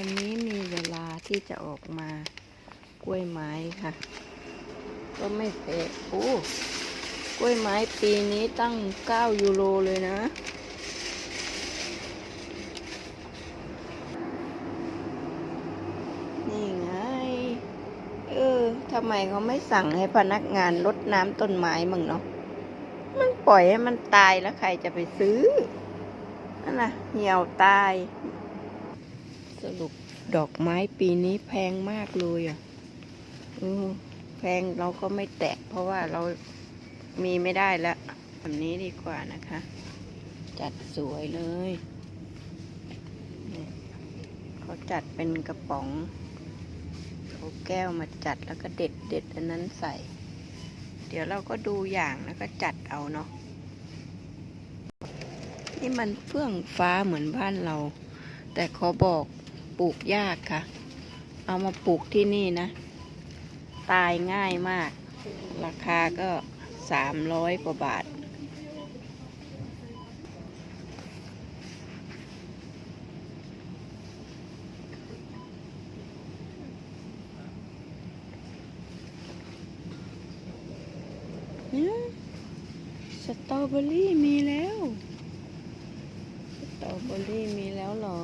วันนี้มีเวลาที่จะออกมากล้วยไม้ค่ะ ก็ไม่เปะโอ้กล้วยไม้ปีนี้ตั้ง 9 ยูโรเลยนะ นี่ไง เออทำไมเขาไม่สั่งให้พนักงานรดน้ำต้นไม้มึงเนาะมันปล่อยให้มันตายแล้วใครจะไปซื้อนั่นน่ะเหี่ยวตาย สรุปดอกไม้ปีนี้แพงมากเลยอะอแพงเราก็ไม่แตะ เพราะว่าเรามีไม่ได้แล้วแบบนี้ดีกว่านะคะ จัดสวยเลยเขาจัดเป็นกระป๋องเขาแก้วมาจัดแล้วก็เด็ดเด็ดอันนั้นใส่ เดี๋ยวเราก็ดูอย่างแล้วก็จัดเอาเนาะนี่มันเฟื่องฟ้าเหมือนบ้านเรา แต่ขอบอก ปลูกยากค่ะ เอามาปลูกที่นี่นะ ตายง่ายมาก ราคาก็สามร้อยกว่าบาท สตรอเบอรี่มีแล้ว สตรอเบอรี่มีแล้วเหรอ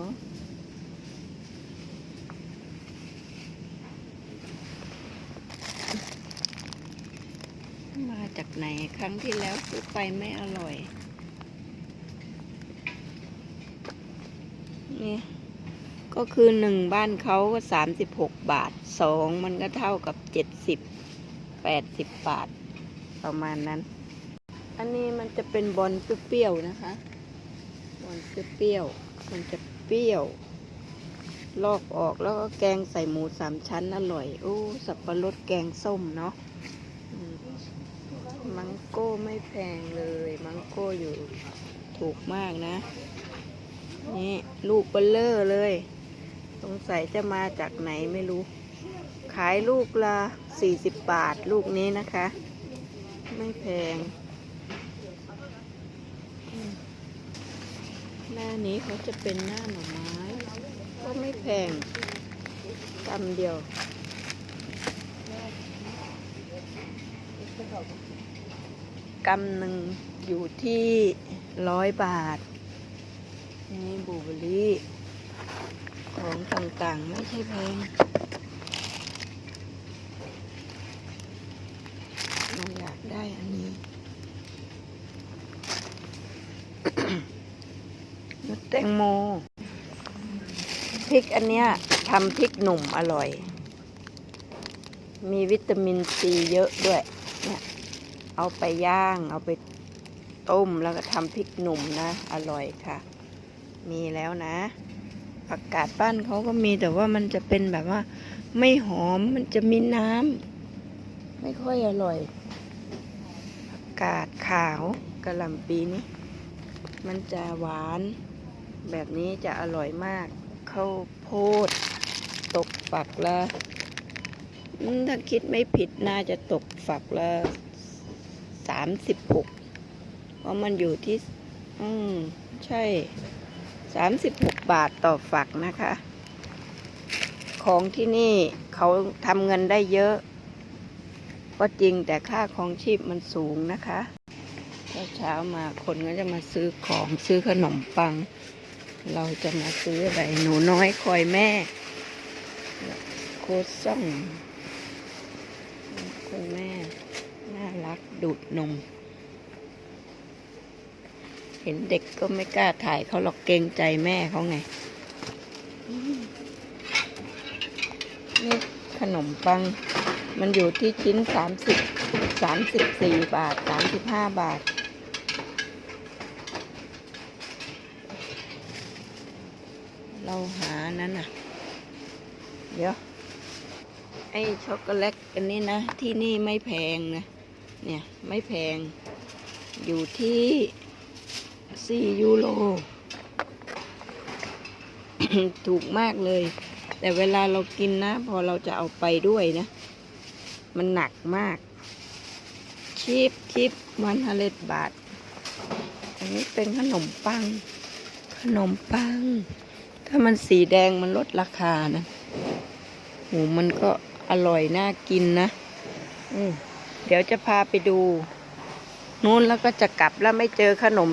มา จากไหน ครั้งที่แล้วซื้อไปไม่อร่อย นี่ ก็คือหนึ่งบ้านเขาก็สามสิบหกบาทสองมันก็เท่ากับเจ็ดสิบแปดสิบบาท ประมาณนั้น อันนี้มันจะเป็นบอลเปรี้ยวๆนะคะ บอลเปรี้ยวๆมันจะเปรี้ยวลอกออกแล้วก็แกงใส่หมูสามชั้นอร่อย โอ้ สับปะรดแกงส้มเนาะ มังโก้ไม่แพงเลย มังโก้อยู่ถูกมากนะ นี่ลูกเบลเลอร์เลย สงสัยจะมาจากไหนไม่รู้ ขายลูกละสี่สิบบาทลูกนี้นะคะ ไม่แพง หน้านี้เขาจะเป็นหน้าหน่อไม้ ก็ไม่แพงกำเดียว กำหนึ่งอยู่ที่ร้อยบาท นี่บูเบอรี่ ของต่างๆ ไม่ใช่แพงเราอยากได้อันนี้นุแตงโม พริกอันเนี้ยทำพริกหนุ่มอร่อย มีวิตามินซีเยอะด้วย เนี่ยเอาไปย่าง เอาไปต้มแล้วก็ทำพริกหนุ่มนะ อร่อยค่ะ มีแล้วนะ ผักกาดบ้นเขาก็มีแต่ว่ามันจะเป็นแบบว่า ไม่หอมมันจะมีน้ำไม่ค่อยอร่อย ผักกาดขาวกระหล่ำปีนี้มันจะหวาน แบบนี้จะอร่อยมากข้าวโพด ตกฝักละ ถ้าคิดไม่ผิดน่าจะตกฝักละสามสิบหกเพราะมันอยู่ที่ อืม ใช่สามสิบหกบาทต่อฝักนะคะ ของที่นี่เขาทำเงินได้เยอะ ก็จริงแต่ค่าของชีพมันสูงนะคะเช้ามาคนก็จะมาซื้อของซื้อขนมปัง เราจะมาซื้ออะไรหนูน้อยคอยแม่โคซ่อง คุณแม่ น่ารักดูดนม เห็นเด็กก็ไม่กล้าถ่ายเขาหรอกเกรงใจแม่เขาไง นี่ขนมปัง มันอยู่ที่ชิ้นสามสิบสามสิบสี่บาทสามสิบห้าบาทเราหานั้นน่ะ เดี๋ยว ไอ้ช็อกโกแลตอันนี้นะ ที่นี่ไม่แพงนะ เนี่ย ไม่แพง อยู่ที่สี่ยูโร ถูกมากเลย แต่เวลาเรากินนะ พอเราจะเอาไปด้วยนะ มันหนักมาก ชิปชิปวันฮาเลตบาท อันนี้เป็นขนมปัง ขนมปัง ถ้ามันสีแดงมันลดราคานะโหมันก็ อร่อยน่ากินนะอืมเดี๋ยวจะพาไปดู นู้นแล้วก็จะกลับแล้วไม่เจอขนม